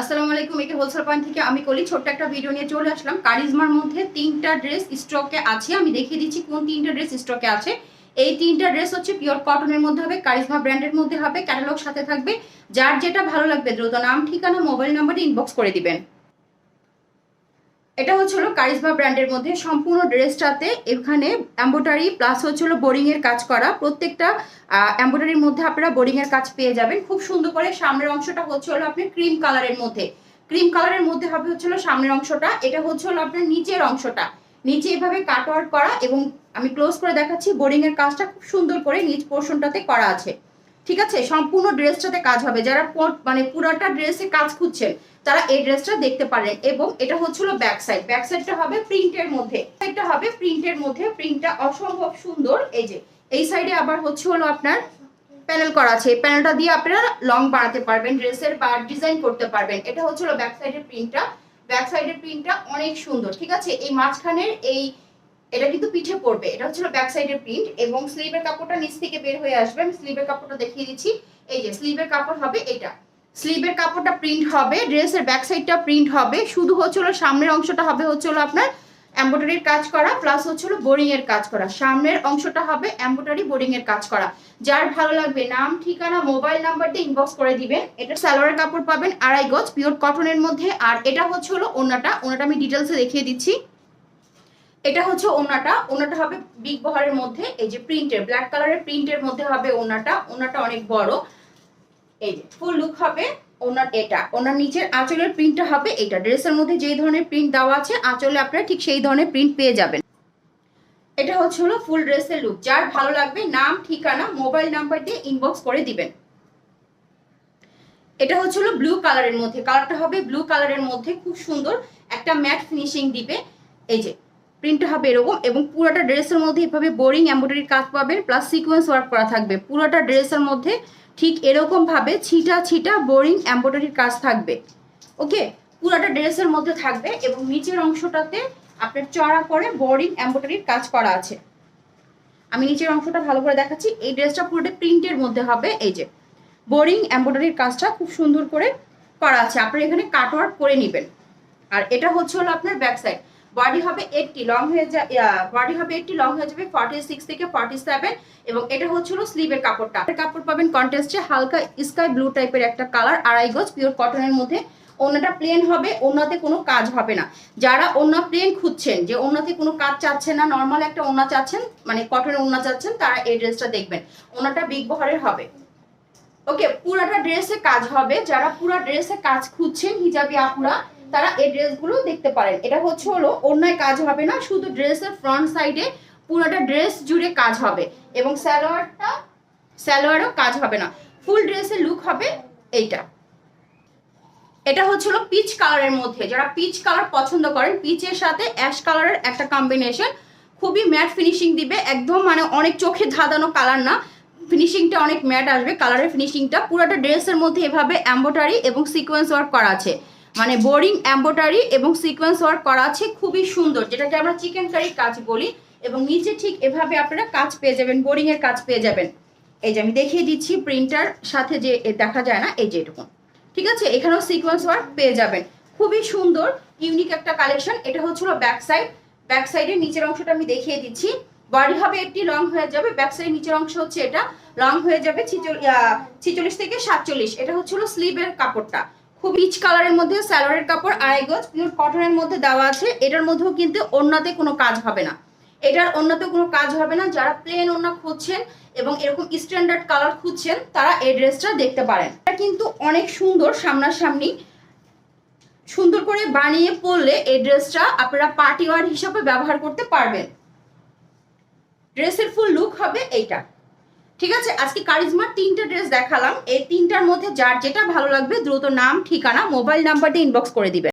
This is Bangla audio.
আসসালামু আলাইকুম, একে হোলসেল পয়েন্ট থেকে আমি কলি। ছোট্ট একটা ভিডিও নিয়ে চলে আসলাম। কারিজমার মধ্যে তিনটা ড্রেস স্টকে আছে। আমি দেখিয়ে দিচ্ছি কোন তিনটা ড্রেস স্টকে আছে। এই তিনটা ড্রেস হচ্ছে পিওর কটনের মধ্যে হবে, কারিজমা ব্র্যান্ডের মধ্যে হবে। ক্যাটালগ সাথে থাকবে। যার যেটা ভালো লাগবে দ্রুত নাম, ঠিকানা মোবাইল নাম্বারে ইনবক্স করে দিবেন। এটা হচ্ছে হলো কারিজমা ব্র্যান্ডের মধ্যে সম্পূর্ণ ড্রেসটাতে এখানে এম্বোটারি প্লাস হচ্ছে হলো বোরিং এর কাজ করা। প্রত্যেকটা এম্বোটারির মধ্যে আপনারা বোরিং এর কাজ পেয়ে যাবেন। খুব সুন্দর করে সামনের অংশটা হচ্ছে হলো আপনি ক্রিম কালারের মধ্যে। ক্রিম কালারের মধ্যে হবে হচ্ছে হলো সামনের অংশটা। এটা হচ্ছে হলো আপনার নিচের অংশটা। নিচে এভাবে কাট কাটওয়ার্ক করা এবং আমি ক্লোজ করে দেখাচ্ছি বোরিং এর কাজটা খুব সুন্দর করে নিচ পোর্শনটাতে করা আছে। ঠিক আছে? সম্পূর্ণ ড্রেসটাতে কাজ হবে। যারা মানে পুরাটা ড্রেসে কাজ খুঁজছেন, তারা এই ড্রেসটা দেখতে পারেন এবং এটা হচ্ছিল ব্যাক সাইড ব্যাক সাইডটা হবে প্রিন্টের মধ্যে। এটা হবে প্রিন্টের মধ্যে। প্রিন্টটা অসম্ভব সুন্দর। এই যে, এই সাইডে আবার হচ্ছে হলো আপনার প্যানেল করা আছে। এই প্যানেলটা দিয়ে আপনারা লং বানাতে পারবেন ড্রেসের বা ডিজাইন করতে পারবেন। এটা হচ্ছিল ব্যাক সাইডের প্রিন্টটা ব্যাক সাইডের প্রিন্টটা অনেক সুন্দর। ঠিক আছে? এই মাঝখানের এই এটা কিন্তু পিঠে পড়বে। এটা হচ্ছে ব্যাক সাইডের প্রিন্ট এবং স্লিভের কাপড়টা নিচ থেকে বের হয়ে আসবে। আমি স্লিভের কাপড়টা দেখিয়ে দিচ্ছি। এই যে স্লিভের কাপড় হবে এটা। স্লিভের কাপড়টা প্রিন্ট হবে ড্রেসের ব্যাক সাইডটা প্রিন্ট হবে। শুধু হচ্ছে হলো সামনের অংশটা হবে হচ্ছে হলো আপনার এম্ব্রয়ডারির কাজ করা প্লাস হচ্ছে হলো বোরিং এর কাজ করা। সামনের অংশটা হবে এম্ব্রয়ডারি বোরিং এর কাজ করা। যার ভালো লাগবে, নাম, ঠিকানা মোবাইল নাম্বার দিয়ে ইনবক্স করে দিবেন। এটা সালোয়ারের কাপড় পাবেন, আড়াই গজ পিওর কটনের মধ্যে। আর এটা হচ্ছে হলো ওনাটা। ওনাটা আমি ডিটেলসে দেখিয়ে দিচ্ছি। এটা হচ্ছে ওনাটা ওনাটা হবে বিগ বহারের মধ্যে, এই যে প্রিন্টের ব্ল্যাক কালারের প্রিন্টের মধ্যে হবে ওনাটা ওনাটা অনেক বড়। এই যে ফুল লুক হবে ওনার এটা। ওনার নিচের আঁচলের প্রিন্টটা হবে এটা। ড্রেসের মধ্যে যেই ধরনের প্রিন্ট দেওয়া আছে, আঁচলে আপনারা ঠিক সেই ধরনের প্রিন্ট পেয়ে যাবেন। এটা হচ্ছে হলো ফুল ড্রেসের লুক যার ভালো লাগবে, নাম, ঠিকানা মোবাইল নাম্বার দিয়ে ইনবক্স করে দিবেন। এটা হচ্ছে হলো ব্লু কালারের মধ্যে। কালারটা হবে ব্লু কালারের মধ্যে। খুব সুন্দর একটা ম্যাট ফিনিশিং দিবে। এই যে প্রিন্টটা হবে এরকম এবং পুরোটা ড্রেসের মধ্যে এভাবে বোরিং এমব্রয়ডারি কাজ পাবেন প্লাস সিকোয়েন্স ওয়ার্ক করা থাকবে। পুরোটা ড্রেসের মধ্যে ঠিক এরকমভাবে ছিটা ছিটা বোরিং এমব্রয়ডারির কাজ থাকবে। ওকে পুরোটা ড্রেসের মধ্যে থাকবে এবং নিচের অংশটাতে আপনার চড়া করে বোরিং এমব্রয়ডারির কাজ করা আছে। আমি নিচের অংশটা ভালো করে দেখাচ্ছি। এই ড্রেসটা পুরোটা প্রিন্টের মধ্যে হবে। এই যে বোরিং এমব্রয়ডারির কাজটা খুব সুন্দর করে করা আছে। আপনারা এখানে কাটওয়ার্ক করে নেবেন। আর এটা হচ্ছে হলো আপনার ব্যাক সাইড বডি হবে এইটটি লং হয়ে যা বডি হবে এইটটি লং হয়ে যাবে ফর্টি সিক্স থেকে ফর্টি সেভেন এবং এটা হচ্ছে হলো স্লিভের কাপড়টা কাপড় পাবেন কন্টেস্টে হালকা স্কাই ব্লু টাইপের একটা কালার আড়াই গজ পিওর কটনের মধ্যে। ওনাটা প্লেন হবে ওনাতে কোনো কাজ হবে না। যারা ওনা প্লেন খুঁজছেন, যে ওনাতে কোনো কাজ চাচ্ছেন না নর্মাল একটা ওনা চাচ্ছেন মানে কটনের ওনা চাচ্ছেন, তারা এই ড্রেসটা দেখবেন। ওনাটা বিগ বহরের হবে। ওকে পুরাটা ড্রেসে কাজ হবে। যারা পুরা ড্রেসে কাজ খুঁজছেন, হিজাবি আপুরা তারা এই ড্রেসগুলো দেখতে পারেন। এটা হচ্ছে হলো অন্যায় কাজ হবে না, শুধু ড্রেসের ফ্রন্ট সাইডে পুরোটা ড্রেস জুড়ে কাজ হবে এবং স্যালোয়ারটা স্যালোয়ারও কাজ হবে না। ফুল ড্রেসের লুক হবে এইটা। এটা হচ্ছে হলো পিচ কালারের মধ্যে। যারা পিচ কালার পছন্দ করেন পিচের সাথে অ্যাশ কালারের একটা কম্বিনেশন খুবই ম্যাট ফিনিশিং দিবে। একদম মানে অনেক চোখে ধাঁধানো কালার না। ফিনিশিংটা অনেক ম্যাট আসবে। কালারের ফিনিশিংটা পুরোটা ড্রেসের মধ্যে এভাবে এম্বোটারি এবং সিকোয়েন্স ওয়ার্ক করা আছে। মানে বোরিং এম্বোটারি এবং সিকোয়েন্স ওয়ার্ক করা আছে, খুবই সুন্দর। যেটাকে আমরা চিকেন কারির কাজ বলি এবং নিচে ঠিক এভাবে আপনারা কাজ পেয়ে যাবেন বোরিং এর কাজ পেয়ে যাবেন। এই যে আমি দেখিয়ে দিচ্ছি প্রিন্টার সাথে যে দেখা যায় না, এই যে এটুকু। ঠিক আছে? এখানেও সিকোয়েন্স ওয়ার্ক পেয়ে যাবেন। খুবই সুন্দর ইউনিক একটা কালেকশন এটা হচ্ছিল ব্যাক সাইড ব্যাক সাইডের নিচের অংশটা আমি দেখিয়ে দিচ্ছি। বডি হবে একটি লং হয়ে যাবে। ব্যাক সাইডের নিচের অংশ হচ্ছে এটা। লং হয়ে যাবে ছিচল্লিশ থেকে সাতচল্লিশ। এটা হচ্ছিল স্লিভের কাপড়টা। খুব পিচ কালারের মধ্যে স্যালোয়ারের কাপড়, আড়াই গজ পিওর কটনের মধ্যে দেওয়া আছে। এটার মধ্যেও কিন্তু অন্যতে কোনো কাজ হবে না। এটার অন্যতে কোনো কাজ হবে না। যারা প্লেন অন্য খুঁজছেন এবং এরকম স্ট্যান্ডার্ড কালার খুঁজছেন, তারা এই ড্রেসটা দেখতে পারেন। এটা কিন্তু অনেক সুন্দর সামনাসামনি। সুন্দর করে বানিয়ে পরলে এই ড্রেসটা আপনারা পার্টি ওয়ার হিসাবে ব্যবহার করতে পারবেন। ড্রেসের ফুল লুক হবে এইটা। ঠিক আছে? আজকে কারিজমার তিনটা ড্রেস দেখালাম। এই তিনটার মধ্যে যার যেটা ভালো লাগবে দ্রুত নাম, ঠিকানা মোবাইল নাম্বার দিয়ে ইনবক্স করে দিবেন